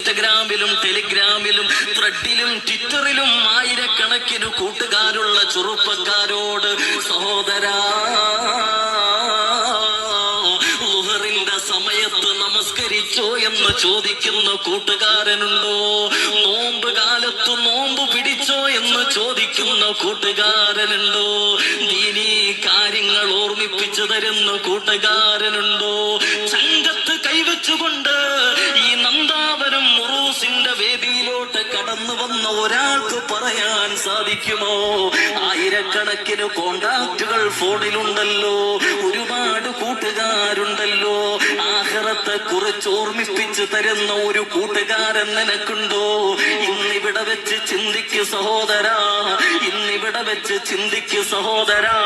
ഇൻസ്റ്റഗ്രാമിലും ടെലിഗ്രാമിലും ത്രെഡിലും ട്വിറ്ററിലും ആയിരക്കണക്കിന് കൂട്ടുകാരുള്ള ചെറുപ്പക്കാരോട് സഹോദരാ സമയത്ത് നമസ്കരിച്ചോ എന്ന് ചോദിക്കുന്ന കൂട്ടുകാരനുണ്ടോ? നോമ്പ് കാലത്ത് നോമ്പ് പിടിച്ചോ എന്ന് ചോദിക്കുന്ന കൂട്ടുകാരനുണ്ടോ? ദീനീ കാര്യങ്ങൾ ഓർമ്മിപ്പിച്ചു തരുന്ന കൂട്ടുകാരനുണ്ടോ? വേദിയിലോട്ട് കടന്നു വന്ന ഒരാൾക്ക് പറയാൻ സാധിക്കുമോ? ആയിരക്കണക്കിന് കോണ്ടാക്റ്റുകൾ ഫോണിലുണ്ടല്ലോ ഒരുപാട് കൂട്ടുകാരുണ്ടല്ലോ. ആഹ്റത്തെ കുറിച്ച് ഓർമ്മിപ്പിച്ചു തരുന്ന ഒരു കൂട്ടുകാരൻ നിനക്കുണ്ടോ? ഇന്നിവിടെ വെച്ച് ചിന്തിക്ക് സഹോദരാ ഇന്നിവിടെ വെച്ച് ചിന്തിക്ക് സഹോദരാ.